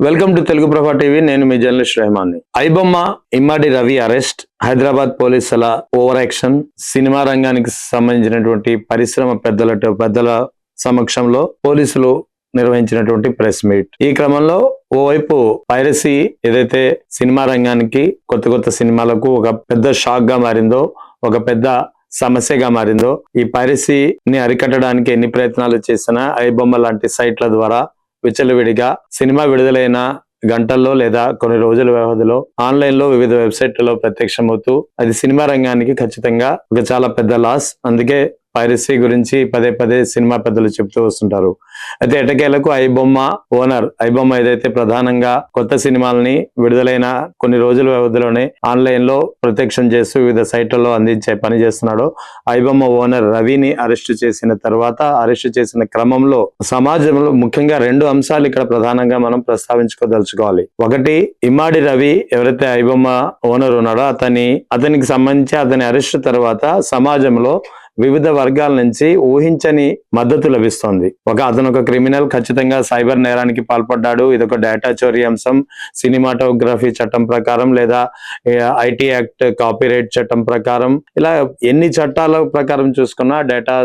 Welcome to Telugu Prabha TV. నేను మీ journalist రెహమాన్ని. ఐబొమ్మ ఇమ్మాడి రవి అరెస్ట్ హైదరాబాద్ పోలీసుల ఓవర్ యాక్షన్ సినిమా రంగానికి సంబంధించినటువంటి పరిశ్రమ పెద్దల పెద్దల సమక్షంలో పోలీసులు నిర్వహించినటువంటి ప్రెస్ మీట్. ఈ క్రమంలో ఓవైపు పైరసీ ఏదైతే సినిమా రంగానికి కొత్త కొత్త సినిమాలకు ఒక పెద్ద షాక్గా మారిందో ఒక పెద్ద సమస్యగా మారిందో ఈ పైరసీని అరికట్టడానికి ఎన్ని ప్రయత్నాలు చేసినా ఐబొమ్మ లాంటి సైట్ల ద్వారా విచ్చలవిడిగా సినిమా విడుదలైన గంటల్లో లేదా కొన్ని రోజుల వ్యవధిలో ఆన్లైన్లో వివిధ వెబ్సైట్లలో ప్రత్యక్షమవుతూ అది సినిమా రంగానికి ఖచ్చితంగా ఒక చాలా పెద్ద లాస్. అందుకే పైరసీ గురించి పదే పదే సినిమా పెద్దలు చెప్తూ వస్తుంటారు. అయితే ఎటకేలకు ఐబొమ్మ ఓనర్ ఐబొమ్మ ఏదైతే ప్రధానంగా కొత్త సినిమాలని విడుదలైన కొన్ని రోజుల వ్యవధిలోనే ఆన్లైన్లో ప్రత్యక్షం చేస్తూ వివిధ సైట్లలో అందించే పని చేస్తున్నాడు ఐబొమ్మ ఓనర్ రవిని అరెస్ట్ చేసిన తర్వాత అరెస్ట్ చేసిన క్రమంలో సమాజంలో ముఖ్యంగా రెండు అంశాలు ఇక్కడ ప్రధానంగా మనం ప్రస్తావించుకోదలుచుకోవాలి. ఒకటి ఇమ్మాడి రవి ఎవరైతే ఐబొమ్మ ఓనర్ ఉన్నాడో అతని అతనికి సంబంధించి అతని అరెస్ట్ తర్వాత సమాజంలో వివిధ వర్గాల నుంచి ఊహించని మద్దతు లభిస్తోంది. ఒక అతను ఒక క్రిమినల్ ఖచ్చితంగా సైబర్ నేరానికి పాల్పడ్డాడు. ఇది ఒక డేటా చోరీ అంశం. సినిమాటోగ్రఫీ చట్టం ప్రకారం లేదా ఐటీ యాక్ట్ కాపీరైట్ చట్టం ప్రకారం. ఇలా ఎన్ని చట్టాల ప్రకారం చూసుకున్నా డేటా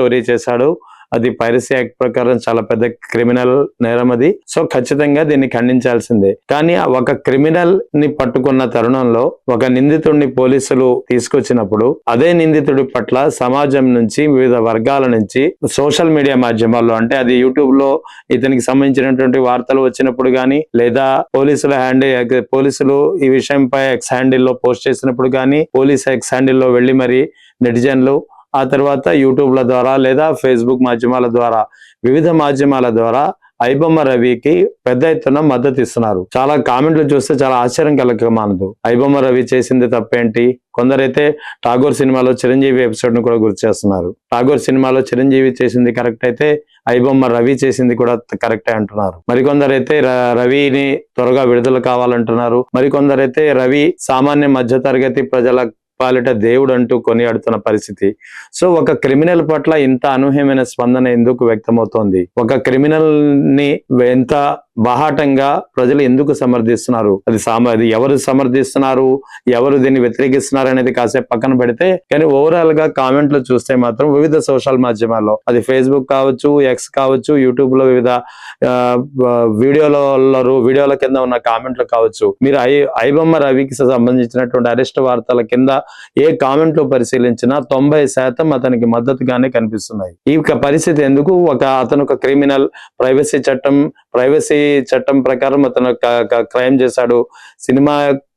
చోరీ చేశాడు. అది పైరసీ యాక్ట్ ప్రకారం చాలా పెద్ద క్రిమినల్ నేరం అది. సో ఖచ్చితంగా దీన్ని ఖండించాల్సిందే. కానీ ఒక క్రిమినల్ని పట్టుకున్న తరుణంలో ఒక నిందితుడిని పోలీసులు తీసుకొచ్చినప్పుడు అదే నిందితుడి పట్ల సమాజం నుంచి వివిధ వర్గాల నుంచి సోషల్ మీడియా మాధ్యమాల్లో అంటే అది యూట్యూబ్లో ఇతనికి సంబంధించినటువంటి వార్తలు వచ్చినప్పుడు కానీ లేదా పోలీసుల హ్యాండ్ పోలీసులు ఈ విషయంపై ఎక్స్ హ్యాండిల్లో పోస్ట్ చేసినప్పుడు కానీ పోలీస్ ఎక్స్ హ్యాండిల్లో వెళ్ళి మరి నెటిజన్లు ఆ తర్వాత యూట్యూబ్ల ద్వారా లేదా ఫేస్బుక్ మాధ్యమాల ద్వారా వివిధ మాధ్యమాల ద్వారా ఐబొమ్మ రవికి పెద్ద ఎత్తున మద్దతు ఇస్తున్నారు. చాలా కామెంట్లు చూస్తే చాలా ఆశ్చర్యం కలగమానదు. ఐబొమ్మ రవి చేసింది తప్పేంటి? కొందరైతే ఠాగూర్ సినిమాలో చిరంజీవి ఎపిసోడ్ను కూడా గుర్తు చేస్తున్నారు. ఠాగూర్ సినిమాలో చిరంజీవి చేసింది కరెక్ట్ అయితే ఐబొమ్మ రవి చేసింది కూడా కరెక్టే అంటున్నారు. మరికొందరైతే రవిని త్వరగా విడుదల కావాలంటున్నారు. మరికొందరైతే రవి సామాన్య మధ్య తరగతి ప్రజల పాలిట దేవుడు అంటూ కొనియాడుతున్న పరిస్థితి. సో ఒక క్రిమినల్ పట్ల ఇంత అనూహ్యమైన స్పందన ఎందుకు వ్యక్తమవుతోంది? ఒక క్రిమినల్ని ఎంత బాహాటంగా ప్రజలు ఎందుకు సమర్థిస్తున్నారు? అది సామ అది ఎవరు సమర్థిస్తున్నారు? ఎవరు దీన్ని వ్యతిరేకిస్తున్నారు అనేది కాసేపు పక్కన పెడితే కానీ ఓవరాల్గా కామెంట్లు చూస్తే మాత్రం వివిధ సోషల్ మాధ్యమాల్లో అది ఫేస్బుక్ కావచ్చు ఎక్స్ కావచ్చు యూట్యూబ్లో వివిధ వీడియోలలో వీడియోల కింద ఉన్న కామెంట్లు కావచ్చు. మీరు ఐ ఐబొమ్మ రవికి సంబంధించినటువంటి అరెస్ట్ వార్తల కింద ఏ కామెంట్లు పరిశీలించినా తొంభై శాతం అతనికి మద్దతుగానే కనిపిస్తున్నాయి. ఈ యొక్క పరిస్థితి ఎందుకు? ఒక అతను ఒక క్రిమినల్ ప్రైవసీ చట్టం ప్రైవసీ చట్టం ప్రకారం అతను క్రైమ్ చేశాడు. సినిమా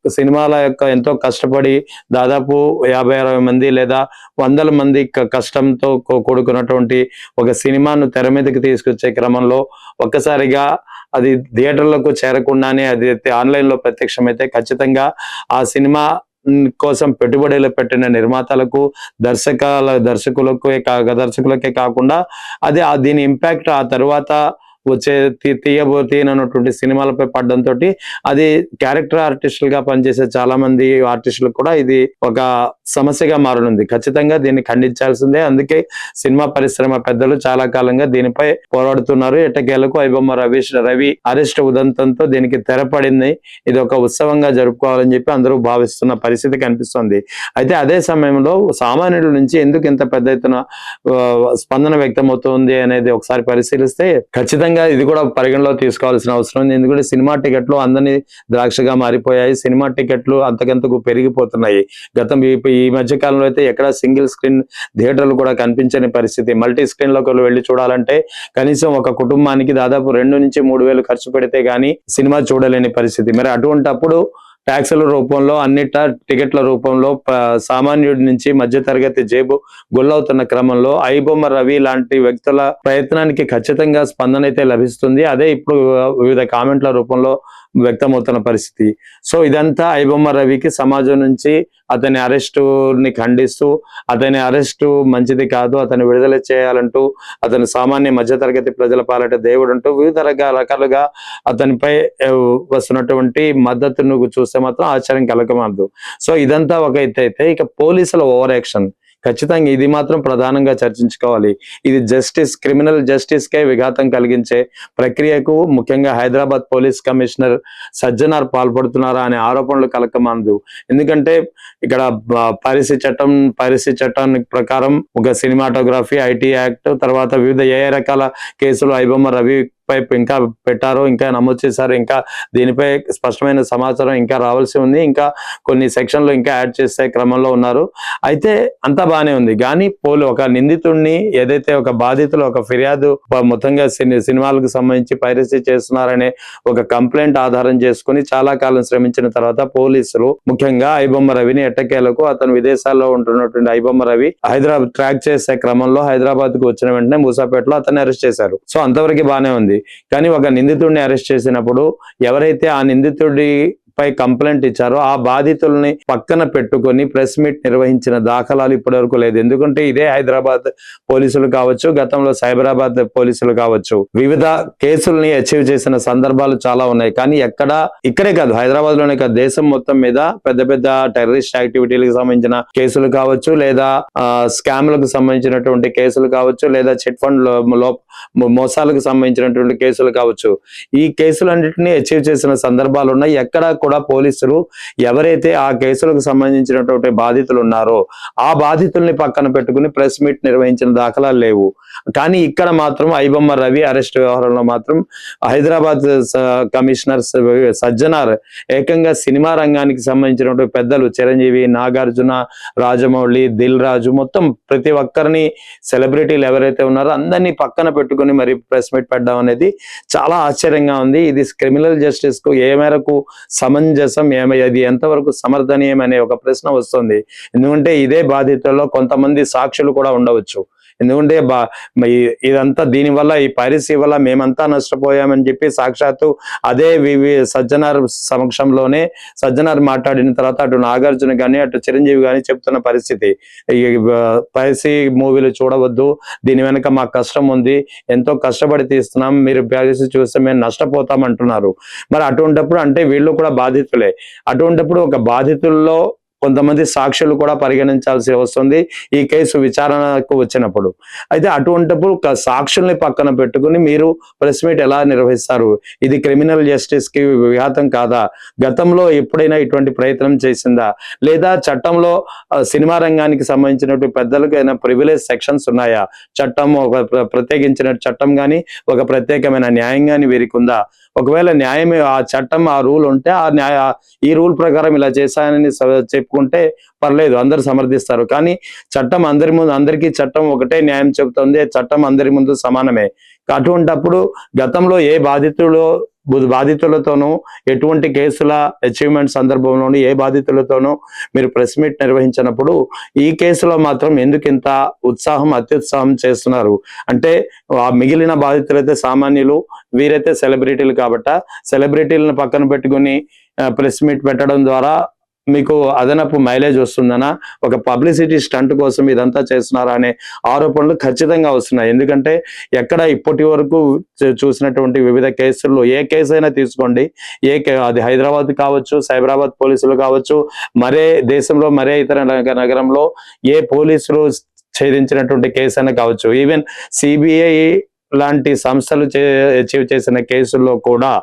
సినిమాల యొక్క ఎంతో కష్టపడి దాదాపు యాభై అరవై మంది లేదా వందల మంది కష్టంతో కూడుకున్నటువంటి ఒక సినిమాను తెర మీదకి తీసుకొచ్చే క్రమంలో ఒక్కసారిగా అది థియేటర్లకు చేరకుండానే అది ఆన్లైన్లో ప్రత్యక్షమైతే ఖచ్చితంగా ఆ సినిమా కోసం పెట్టుబడులు పెట్టిన నిర్మాతలకు దర్శకాల దర్శకులకు దర్శకులకే కాకుండా అది ఆ దీని ఇంపాక్ట్ ఆ తర్వాత వచ్చే తీ- తీయబో తీయనటువంటి సినిమాలపై పడడంతో అది క్యారెక్టర్ ఆర్టిస్టులుగా పనిచేసే చాలా మంది ఆర్టిస్టులకు కూడా ఇది ఒక సమస్యగా మారనుంది. ఖచ్చితంగా దీన్ని ఖండించాల్సిందే. అందుకే సినిమా పరిశ్రమ పెద్దలు చాలా కాలంగా దీనిపై పోరాడుతున్నారు. ఎట్టకేలకు ఐబొమ్మ రవీష్ రవి అరెస్ట్ ఉదంతంతో దీనికి తెరపడింది. ఇది ఒక ఉత్సవంగా జరుపుకోవాలని చెప్పి అందరూ భావిస్తున్న పరిస్థితి కనిపిస్తుంది. అయితే అదే సమయంలో సామాన్యుల నుంచి ఎందుకు ఇంత పెద్ద ఎత్తున స్పందన వ్యక్తమవుతుంది అనేది ఒకసారి పరిశీలిస్తే ఖచ్చితంగా ఇది కూడా పరిగణలో తీసుకోవాల్సిన అవసరం ఉంది. ఎందుకంటే సినిమా టికెట్లు అందరినీ ద్రాక్షగా మారిపోయాయి. సినిమా టికెట్లు అంతకంతకు పెరిగిపోతున్నాయి. గతం ఈ మధ్య కాలంలో అయితే ఎక్కడ సింగిల్ స్క్రీన్ థియేటర్లు కూడా కనిపించని పరిస్థితి. మల్టీ స్క్రీన్లోకి వెళ్ళి చూడాలంటే కనీసం ఒక కుటుంబానికి దాదాపు రెండు నుంచి మూడు వేలు ఖర్చు పెడితే గానీ సినిమా చూడలేని పరిస్థితి. మరి అటువంటప్పుడు ట్యాక్సుల రూపంలో అన్నిట టికెట్ల రూపంలో సామాన్యుడి నుంచి మధ్యతరగతి జేబు గుల్లవుతున్న క్రమంలో ఐబొమ్మ రవి లాంటి వ్యక్తుల ప్రయత్నానికి ఖచ్చితంగా స్పందన అయితే లభిస్తుంది. అదే ఇప్పుడు వివిధ కామెంట్ల రూపంలో వ్యక్తమవుతున్న పరిస్థితి. సో ఇదంతా ఐబొమ్మ రవికి సమాజం నుంచి అతని అరెస్టుని ఖండిస్తూ అతని అరెస్టు మంచిది కాదు అతని విడుదల చేయాలంటూ అతను సామాన్య మధ్యతరగతి ప్రజల పాలట దేవుడు అంటూ వివిధ రకాల రకాలుగా అతనిపై వస్తున్నటువంటి వస్తున్నటువంటి మద్దతును చూస్తే మాత్రం ఆశ్చర్యం కలగమానదు. సో ఇదంతా ఒక ఎత్తు అయితే ఇక పోలీసుల ఓవర్ యాక్షన్. ఖచ్చితంగా ఇది మాత్రం ప్రధానంగా చర్చించుకోవాలి. ఇది జస్టిస్ క్రిమినల్ జస్టిస్ కే విఘాతం కలిగించే ప్రక్రియకు ముఖ్యంగా హైదరాబాద్ పోలీస్ కమిషనర్ సజ్జనార్ పాల్పడుతున్నారా అనే ఆరోపణలు కలకమానదు. ఎందుకంటే ఇక్కడ పారిసీ చట్టం పారిసీ చట్టానికి ప్రకారం ఒక సినిమాటోగ్రఫీ ఐటీ యాక్ట్ తర్వాత వివిధ ఏ రకాల కేసులు ఐబొమ్మ రవి పై ఇంకా పెట్టారో ఇంకా నమోదు చేశారు ఇంకా దీనిపై స్పష్టమైన సమాచారం ఇంకా రావాల్సి ఉంది. ఇంకా కొన్ని సెక్షన్లు ఇంకా యాడ్ చేసే క్రమంలో ఉన్నారు. అయితే అంతా బాగానే ఉంది. కానీ పోలు ఒక నిందితుడిని ఏదైతే ఒక బాధితులు ఒక ఫిర్యాదు మొత్తంగా సిని సినిమాలకు సంబంధించి పైరసీ చేస్తున్నారనే ఒక కంప్లైంట్ ఆధారం చేసుకుని చాలా కాలం శ్రమించిన తర్వాత పోలీసులు ముఖ్యంగా ఐబొమ్మ రవిని ఎట్టకేలకు అతను విదేశాల్లో ఉంటున్నటువంటి ఐబొమ్మ రవి హైదరాబాద్ ట్రాక్ చేసే క్రమంలో హైదరాబాద్కు వచ్చిన వెంటనే మూసాపేటలో అతన్ని అరెస్ట్ చేశారు. సో అంతవరకు బాగానే ఉంది. కానీ ఒక నిందితుడిని అరెస్ట్ చేసినప్పుడు ఎవరైతే ఆ నిందితుడి పై కంప్లైంట్ ఇచ్చారో ఆ బాధితుల్ని పక్కన పెట్టుకొని ప్రెస్ మీట్ నిర్వహించిన దాఖలాలు ఇప్పటివరకు లేదు. ఎందుకంటే ఇదే హైదరాబాద్ పోలీసులు కావచ్చు గతంలో సైబరాబాద్ పోలీసులు కావచ్చు. వివిధ కేసుల్ని అచీవ్ చేసిన సందర్భాలు చాలా ఉన్నాయి. కానీ ఎక్కడ ఇక్కడే కాదు హైదరాబాద్లోనే కాదు. దేశం మొత్తం మీద పెద్ద పెద్ద టెర్రరిస్ట్ యాక్టివిటీలకు సంబంధించిన కేసులు కావచ్చు లేదా స్కామ్లకు సంబంధించినటువంటి కేసులు కావచ్చు లేదా చిట్ ఫండ్లో మోసాలకు సంబంధించినటువంటి కేసులు కావచ్చు. ఈ కేసులన్నింటినీ అచీవ్ చేసిన సందర్భాలు ఉన్నాయి. ఎక్కడ కూడా పోలీసులు ఎవరైతే ఆ కేసులకు సంబంధించినటువంటి బాధితులు ఉన్నారో ఆ బాధితుల్ని పక్కన పెట్టుకుని ప్రెస్ మీట్ నిర్వహించిన దాఖలాలు లేవు. కానీ ఇక్కడ మాత్రం ఐబొమ్మ రవి అరెస్ట్ వ్యవహారంలో మాత్రం హైదరాబాద్ కమిషనర్ సజ్జనార్ ఏకంగా సినిమా రంగానికి సంబంధించినటువంటి పెద్దలు చిరంజీవి నాగార్జున రాజమౌళి దిల్ రాజు మొత్తం ప్రతి ఒక్కరిని సెలబ్రిటీలు ఎవరైతే ఉన్నారో అందరినీ పక్కన పెట్టుకుని మరి ప్రెస్ మీట్ పెట్టడం అనేది చాలా ఆశ్చర్యంగా ఉంది. ఇది క్రిమినల్ జస్టిస్కు ఏ మేరకు సమంజసం ఏమై? అది ఎంతవరకు సమర్థనీయం అనే ఒక ప్రశ్న వస్తుంది. ఎందుకంటే ఇదే బాధితుల్లో కొంతమంది సాక్షులు కూడా ఉండవచ్చు. ఎందుకంటే బా ఇదంతా దీనివల్ల ఈ పైరసీ వల్ల మేమంతా నష్టపోయామని చెప్పి సాక్షాత్తు అదే వివి సజ్జనార్ సమక్షంలోనే సజ్జనార్ మాట్లాడిన తర్వాత అటు నాగార్జున గాని అటు చిరంజీవి గాని చెప్తున్న పరిస్థితి. పైరసీ మూవీలు చూడవద్దు దీని వెనక మాకు కష్టం ఉంది ఎంతో కష్టపడి తీస్తున్నాం మీరు పైరసీ చూస్తే మేము నష్టపోతాం అంటున్నారు. మరి అటువంటప్పుడు అంటే వీళ్ళు కూడా బాధితులే. అటువంటప్పుడు ఒక బాధితుల్లో కొంతమంది సాక్షులు కూడా పరిగణించాల్సి వస్తుంది ఈ కేసు విచారణకు వచ్చినప్పుడు. అయితే అటువంటిప్పుడు సాక్షుల్ని పక్కన పెట్టుకుని మీరు ప్రెస్ మీట్ ఎలా నిర్వహిస్తారు? ఇది క్రిమినల్ జస్టిస్కి విఘాతం కాదా? గతంలో ఎప్పుడైనా ఇటువంటి ప్రయత్నం చేసిందా? లేదా చట్టంలో సినిమా రంగానికి సంబంధించినటువంటి పెద్దలకు ఏదైనా ప్రివిలేజ్ సెక్షన్స్ ఉన్నాయా? చట్టం ఒక ప్ర- ప్రత్యేకించిన చట్టం కానీ ఒక ప్రత్యేకమైన న్యాయం కానీ వీరికి ఉందా ఒకవేళ న్యాయం ఆ చట్టం ఆ రూల్ ఉంటే ఆ న్యాయ ఈ రూల్ ప్రకారం ఇలా చేశానని చెప్పుకుంటే పర్లేదు అందరు సమర్థిస్తారు. కానీ చట్టం అందరి ముందు అందరికీ చట్టం ఒకటే న్యాయం చెబుతుంది చట్టం అందరి ముందు సమానమే. అటువంటప్పుడు గతంలో ఏ బాధితులు బు- బాధితులతోనూ ఎటువంటి కేసుల అచీవ్మెంట్ సందర్భంలోనూ ఏ బాధితులతోనూ మీరు ప్రెస్ మీట్ నిర్వహించినప్పుడు ఈ కేసులో మాత్రం ఎందుకు ఇంత ఉత్సాహం అత్యుత్సాహం చేస్తున్నారు? అంటే ఆ మిగిలిన బాధితులైతే సామాన్యులు వీరైతే సెలబ్రిటీలు కాబట్ట సెలబ్రిటీలను పక్కన పెట్టుకుని ప్రెస్ మీట్ పెట్టడం ద్వారా మీకు అదనపు మైలేజ్ వస్తుందనా? ఒక పబ్లిసిటీ స్టంట్ కోసం ఇదంతా చేస్తున్నారా అనే ఆరోపణలు ఖచ్చితంగా వస్తున్నాయి. ఎందుకంటే ఎక్కడ ఇప్పటి వరకు చూసినటువంటి వివిధ కేసుల్లో ఏ కేసు అయినా తీసుకోండి. ఏ కే- అది హైదరాబాద్ కావచ్చు సైబరాబాద్ పోలీసులు కావచ్చు మరే దేశంలో మరే ఇతర నగరంలో ఏ పోలీసులు ఛేదించినటువంటి కేసు అయినా కావచ్చు. ఈవెన్ సిబిఐ లాంటి సంస్థలు అచీవ్ చేసిన కేసుల్లో కూడా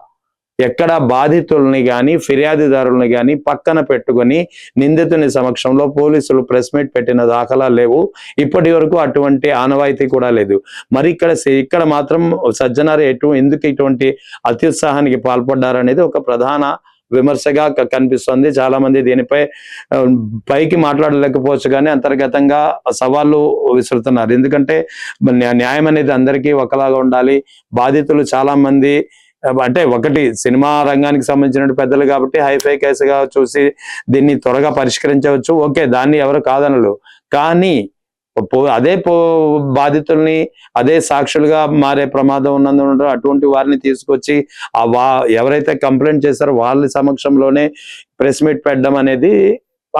ఎక్కడ బాధితుల్ని కానీ ఫిర్యాదుదారుల్ని కానీ పక్కన పెట్టుకొని నిందితుని సమక్షంలో పోలీసులు ప్రెస్ మీట్ పెట్టిన దాఖలా లేవు. ఇప్పటి వరకు అటువంటి ఆనవాయితీ కూడా లేదు. మరి ఇక్కడ ఇక్కడ మాత్రం సజ్జనారు ఎటు ఎందుకు ఇటువంటి అత్యుత్సాహానికి పాల్పడ్డారనేది ఒక ప్రధాన విమర్శగా క- కనిపిస్తుంది. చాలా మంది దీనిపై పైకి మాట్లాడలేకపోవచ్చు కానీ అంతర్గతంగా సవాళ్ళు విసురుతున్నారు. ఎందుకంటే న్యాయం అనేది అందరికీ ఒకలాగా ఉండాలి. బాధితులు చాలా మంది అంటే ఒకటి సినిమా రంగానికి సంబంధించిన పెద్దలు కాబట్టి హైఫై కేసుగా చూసి దీన్ని త్వరగా పరిష్కరించవచ్చు. ఓకే దాన్ని ఎవరు కాదనలు కానీ పో- అదే పో బాధితుల్ని అదే సాక్షులుగా మారే ప్రమాదం ఉన్నందున అటువంటి వారిని తీసుకొచ్చి ఆ వా ఎవరైతే కంప్లైంట్ చేశారో వాళ్ళ సమక్షంలోనే ప్రెస్ మీట్ పెట్టడం అనేది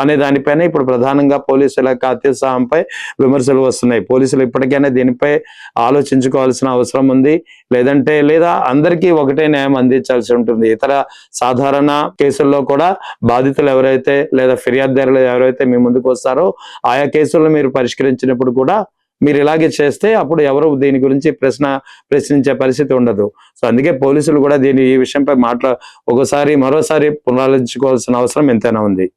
అనే దానిపైన ఇప్పుడు ప్రధానంగా పోలీసుల యొక్క అత్యుత్సాహంపై విమర్శలు వస్తున్నాయి. పోలీసులు ఇప్పటికైనా దీనిపై ఆలోచించుకోవాల్సిన అవసరం ఉంది. లేదంటే లేదా అందరికీ ఒకటే న్యాయం అందించాల్సి ఉంటుంది. ఇతర సాధారణ కేసుల్లో కూడా బాధితులు ఎవరైతే లేదా ఫిర్యాదుదారులు ఎవరైతే మీ ముందుకు వస్తారో ఆయా కేసులను మీరు పరిష్కరించినప్పుడు కూడా మీరు ఇలాగే చేస్తే అప్పుడు ఎవరు దీని గురించి ప్రశ్న ప్రశ్నించే పరిస్థితి ఉండదు. సో అందుకే పోలీసులు కూడా దీని ఈ విషయంపై మాట్లా ఒకసారి మరోసారి పునరాలోచించుకోవాల్సిన అవసరం ఎంతైనా ఉంది.